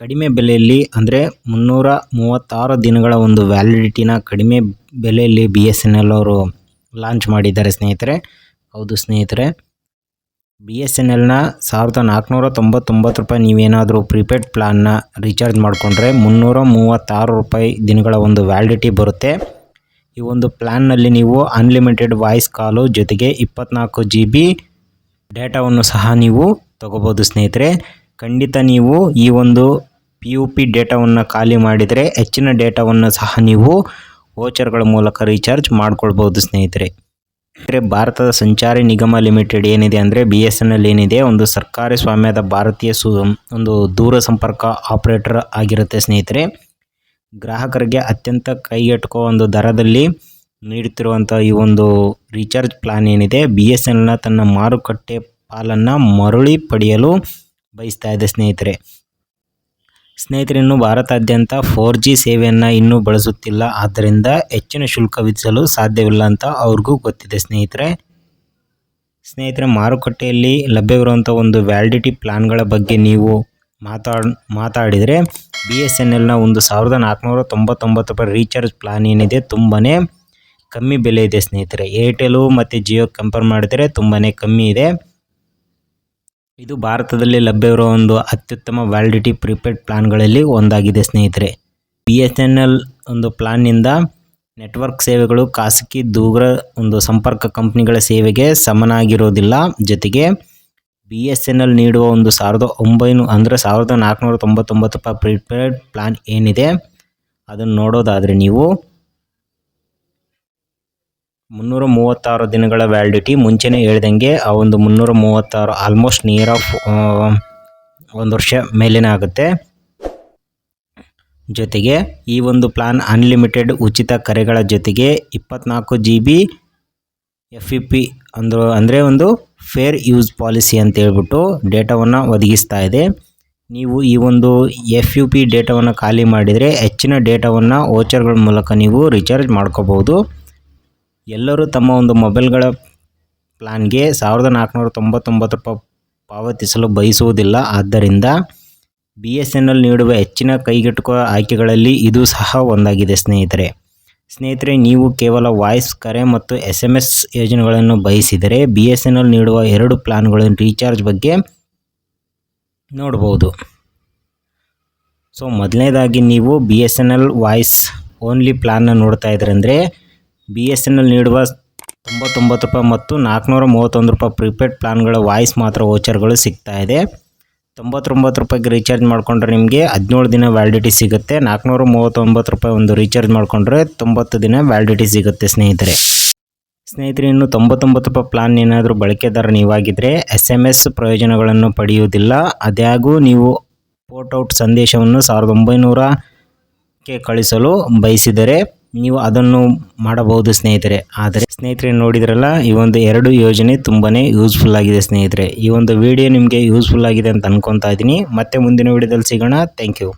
ಕಡಿಮೆ ಬೆಲೆಯಲ್ಲಿ ಅಂದರೆ ಮುನ್ನೂರ ಮೂವತ್ತಾರು ದಿನಗಳ ಒಂದು ವ್ಯಾಲಿಡಿಟಿನ ಕಡಿಮೆ ಬೆಲೆಯಲ್ಲಿ ಬಿ ಎಸ್ ಎನ್ ಎಲ್ ಅವರು ಲಾಂಚ್ ಮಾಡಿದ್ದಾರೆ ಸ್ನೇಹಿತರೆ. ಹೌದು ಸ್ನೇಹಿತರೆ. ಬಿ ಎಸ್ ಎನ್ ಎಲ್ನ ಸಾವಿರದ ನಾಲ್ಕುನೂರ ತೊಂಬತ್ತೊಂಬತ್ತು ರೂಪಾಯಿ ನೀವೇನಾದರೂ ಪ್ರಿಪೇಯ್ಡ್ ಪ್ಲಾನ್ನ ರೀಚಾರ್ಜ್ ಮಾಡಿಕೊಂಡ್ರೆ ಮುನ್ನೂರ ಮೂವತ್ತಾರು ರೂಪಾಯಿ ದಿನಗಳ ಒಂದು ವ್ಯಾಲಿಡಿಟಿ ಬರುತ್ತೆ. ಈ ಒಂದು ಪ್ಲ್ಯಾನ್ನಲ್ಲಿ ನೀವು ಅನ್ಲಿಮಿಟೆಡ್ ವಾಯ್ಸ್ ಕಾಲು ಜೊತೆಗೆ ಇಪ್ಪತ್ನಾಲ್ಕು ಜಿ ಬಿ ಡೇಟಾವನ್ನು ಸಹ ನೀವು ತಗೋಬೋದು ಸ್ನೇಹಿತರೆ. ಖಂಡಿತ ನೀವು ಈ ಒಂದು ಪಿ ಯು ಪಿ ಡೇಟಾವನ್ನು ಖಾಲಿ ಮಾಡಿದರೆ ಹೆಚ್ಚಿನ ಡೇಟಾವನ್ನು ಸಹ ನೀವು ವೋಚರ್ಗಳ ಮೂಲಕ ರೀಚಾರ್ಜ್ ಮಾಡ್ಕೊಳ್ಬೋದು ಸ್ನೇಹಿತರೆ. ಅಂದರೆ ಭಾರತದ ಸಂಚಾರಿ ನಿಗಮ ಲಿಮಿಟೆಡ್ ಏನಿದೆ ಅಂದರೆ ಬಿ ಎಸ್ ಎನ್ ಎಲ್ ಏನಿದೆ, ಒಂದು ಸರ್ಕಾರಿ ಸ್ವಾಮ್ಯದ ಭಾರತೀಯ ಸು ಒಂದು ದೂರ ಸಂಪರ್ಕ ಆಪರೇಟರ್ ಆಗಿರುತ್ತೆ ಸ್ನೇಹಿತರೆ. ಗ್ರಾಹಕರಿಗೆ ಅತ್ಯಂತ ಕೈಗೆಟುಕೋ ಒಂದು ದರದಲ್ಲಿ ನೀಡುತ್ತಿರುವಂಥ ಈ ಒಂದು ರೀಚಾರ್ಜ್ ಪ್ಲಾನ್ ಏನಿದೆ ಬಿ ಎಸ್ ಎನ್ ಎಲ್ನ ತನ್ನ ಮಾರುಕಟ್ಟೆ ಪಾಲನ್ನು ಮರಳಿ ಪಡೆಯಲು ಬಯಸ್ತಾ ಇದೆ ಸ್ನೇಹಿತರೆ. ಸ್ನೇಹಿತರೆ ಇನ್ನು ಭಾರತಾದ್ಯಂತ ಫೋರ್ ಜಿ ಸೇವೆಯನ್ನು ಇನ್ನೂ ಬಳಸುತ್ತಿಲ್ಲ. ಆದ್ದರಿಂದ ಹೆಚ್ಚಿನ ಶುಲ್ಕ ವಿಧಿಸಲು ಸಾಧ್ಯವಿಲ್ಲ ಅಂತ ಅವ್ರಿಗೂ ಗೊತ್ತಿದೆ ಸ್ನೇಹಿತರೆ. ಸ್ನೇಹಿತರೆ, ಮಾರುಕಟ್ಟೆಯಲ್ಲಿ ಲಭ್ಯವಿರುವಂಥ ಒಂದು ವ್ಯಾಲಿಡಿಟಿ ಪ್ಲಾನ್ಗಳ ಬಗ್ಗೆ ನೀವು ಮಾತಾಡ್, ಮಾತಾಡಿದರೆ ಬಿ ಎಸ್ ಎನ್ ಎಲ್ನ ಒಂದು ಸಾವಿರದ ನಾಲ್ಕುನೂರ ತೊಂಬತ್ತೊಂಬತ್ತು ರೂಪಾಯಿ ರೀಚಾರ್ಜ್ ಪ್ಲಾನ್ ಏನಿದೆ ತುಂಬಾ ಕಮ್ಮಿ ಬೆಲೆ ಇದೆ ಸ್ನೇಹಿತರೆ. ಏರ್ಟೆಲು ಮತ್ತು ಜಿಯೋ ಕಂಪೇರ್ ಮಾಡಿದರೆ ತುಂಬಾ ಕಮ್ಮಿ ಇದೆ. ಇದು ಭಾರತದಲ್ಲಿ ಲಭ್ಯವಿರುವ ಒಂದು ಅತ್ಯುತ್ತಮ ವ್ಯಾಲಿಡಿಟಿ ಪ್ರಿಪೇಡ್ ಪ್ಲಾನ್ಗಳಲ್ಲಿ ಒಂದಾಗಿದೆ ಸ್ನೇಹಿತರೆ. ಬಿ ಎಸ್ ಎನ್ ಎಲ್ ಒಂದು ಪ್ಲಾನ್ನಿಂದ ನೆಟ್ವರ್ಕ್ ಸೇವೆಗಳು, ಖಾಸಗಿ ದೂರ ಒಂದು ಸಂಪರ್ಕ ಕಂಪ್ನಿಗಳ ಸೇವೆಗೆ ಸಮನಾಗಿರೋದಿಲ್ಲ. ಜೊತೆಗೆ ಬಿ ಎಸ್ ಎನ್ ಎಲ್ ನೀಡುವ ಒಂದು ಸಾವಿರದ ಒಂಬೈನೂ, ಅಂದರೆ ಸಾವಿರದ ನಾಲ್ಕುನೂರ ತೊಂಬತ್ತೊಂಬತ್ತು ರೂಪಾಯಿ ಪ್ರಿಪೇಯ್ಡ್ ಪ್ಲಾನ್ ಏನಿದೆ, ಅದನ್ನು ನೋಡೋದಾದರೆ ನೀವು ಮುನ್ನೂರ ಮೂವತ್ತಾರು ದಿನಗಳ ವ್ಯಾಲಿಡಿಟಿ ಮುಂಚೆನೇ ಹೇಳ್ದಂಗೆ ಆ ಒಂದು ಮುನ್ನೂರ ಮೂವತ್ತಾರು ಆಲ್ಮೋಸ್ಟ್ ನಿಯರ್ ಆಫ್ ಒಂದು ವರ್ಷ ಮೇಲೇನೇ ಆಗುತ್ತೆ. ಜೊತೆಗೆ ಈ ಒಂದು ಪ್ಲಾನ್ ಅನ್ಲಿಮಿಟೆಡ್ ಉಚಿತ ಕರೆಗಳ ಜೊತೆಗೆ ಇಪ್ಪತ್ನಾಲ್ಕು G B F E P ಅಂದ್ರೆ, ಅಂದರೆ ಒಂದು ಫೇರ್ ಯೂಸ್ ಪಾಲಿಸಿ ಅಂತ ಹೇಳ್ಬಿಟ್ಟು ಡೇಟಾವನ್ನು ಒದಗಿಸ್ತಾ ಇದೆ. ನೀವು ಈ ಒಂದು ಎಫ್ ಯು ಪಿ ಡೇಟಾವನ್ನು ಖಾಲಿ ಮಾಡಿದರೆ ಹೆಚ್ಚಿನ ಡೇಟಾವನ್ನು ವೋಚರ್ಗಳ ಮೂಲಕ ನೀವು ರಿಚಾರ್ಜ್ ಮಾಡ್ಕೋಬೋದು. ಎಲ್ಲರೂ ತಮ್ಮ ಒಂದು ಮೊಬೈಲ್ಗಳ ಪ್ಲಾನ್ಗೆ ಸಾವಿರದ ನಾಲ್ಕುನೂರ ತೊಂಬತ್ತೊಂಬತ್ತು ರೂಪಾಯಿ ಪಾವತಿಸಲು ಬಯಸುವುದಿಲ್ಲ. ಆದ್ದರಿಂದ ಬಿ ಎಸ್ ಎನ್ ಎಲ್ ನೀಡುವ ಹೆಚ್ಚಿನ ಕೈಗೆಟುಕುವ ಆಯ್ಕೆಗಳಲ್ಲಿ ಇದು ಸಹ ಒಂದಾಗಿದೆ ಸ್ನೇಹಿತರೆ. ಸ್ನೇಹಿತರೆ, ನೀವು ಕೇವಲ ವಾಯ್ಸ್, ಕರೆ ಮತ್ತು ಎಸ್ ಎಂ ಎಸ್ ಯೋಜನೆಗಳನ್ನು ಬಯಸಿದರೆ ಬಿ ಎಸ್ ಎನ್ ಎಲ್ ನೀಡುವ ಎರಡು ಪ್ಲಾನ್ಗಳ ರೀಚಾರ್ಜ್ ಬಗ್ಗೆ ನೋಡಬಹುದು. ಸೊ, ಮೊದಲನೇದಾಗಿ ನೀವು B S N L voice only ಪ್ಲಾನ್ನ ನೋಡ್ತಾ ಇದ್ರೆ ಅಂದರೆ ಬಿ ಎಸ್ ಎನ್ ಎಲ್ ನೀಡುವ ತೊಂಬತ್ತೊಂಬತ್ತು ರೂಪಾಯಿ ಮತ್ತು ನಾಲ್ಕುನೂರ ಮೂವತ್ತೊಂದು ರೂಪಾಯಿ ಪ್ರಿಪೇಯ್ಡ್ ಪ್ಲಾನ್ಗಳ ವಾಯ್ಸ್ ಮಾತ್ರ ವೋಚರ್ಗಳು ಸಿಗ್ತಾ ಇದೆ. ತೊಂಬತ್ತೊಂಬತ್ತು ರೂಪಾಯಿಗೆ ರೀಚಾರ್ಜ್ ಮಾಡಿಕೊಂಡ್ರೆ ನಿಮಗೆ ಹದಿನೇಳು ದಿನ ವ್ಯಾಲಿಡಿಟಿ ಸಿಗುತ್ತೆ. ನಾಲ್ಕುನೂರ ಮೂವತ್ತೊಂಬತ್ತು ರೂಪಾಯಿ ಒಂದು ರೀಚಾರ್ಜ್ ಮಾಡಿಕೊಂಡ್ರೆ ತೊಂಬತ್ತು ದಿನ ವ್ಯಾಲಿಡಿಟಿ ಸಿಗುತ್ತೆ ಸ್ನೇಹಿತರೆ. ಸ್ನೇಹಿತರೆ, ಇನ್ನು ತೊಂಬತ್ತೊಂಬತ್ತು ರೂಪಾಯಿ ಪ್ಲಾನ್ ಏನಾದರೂ ಬಳಕೆದಾರ ನೀವಾಗಿದ್ದರೆ ಎಸ್ ಎಂ ಎಸ್ ಪ್ರಯೋಜನಗಳನ್ನು ಪಡೆಯುವುದಿಲ್ಲ. ಅದ್ಯಾಗೂ ನೀವು ಪೋರ್ಟ್ಔಟ್ ಸಂದೇಶವನ್ನು ಸಾವಿರದ ಒಂಬೈನೂರಕ್ಕೆ ಕಳಿಸಲು ಬಯಸಿದರೆ ನೀವು ಅದನ್ನು ಮಾಡಬಹುದು ಸ್ನೇಹಿತರೆ. ಆದರೆ ಸ್ನೇಹಿತರೆ ನೋಡಿದ್ರಲ್ಲ, ಈ ಒಂದು ಎರಡು ಯೋಜನೆ ತುಂಬಾ ಯೂಸ್ಫುಲ್ ಆಗಿದೆ ಸ್ನೇಹಿತರೆ. ಈ ಒಂದು ವಿಡಿಯೋ ನಿಮಗೆ ಯೂಸ್ಫುಲ್ ಆಗಿದೆ ಅಂತ ಅನ್ಕೊತಾ ಇದ್ದೀನಿ. ಮತ್ತೆ ಮುಂದಿನ ವಿಡಿಯೋದಲ್ಲಿ ಸಿಗೋಣ. Thank you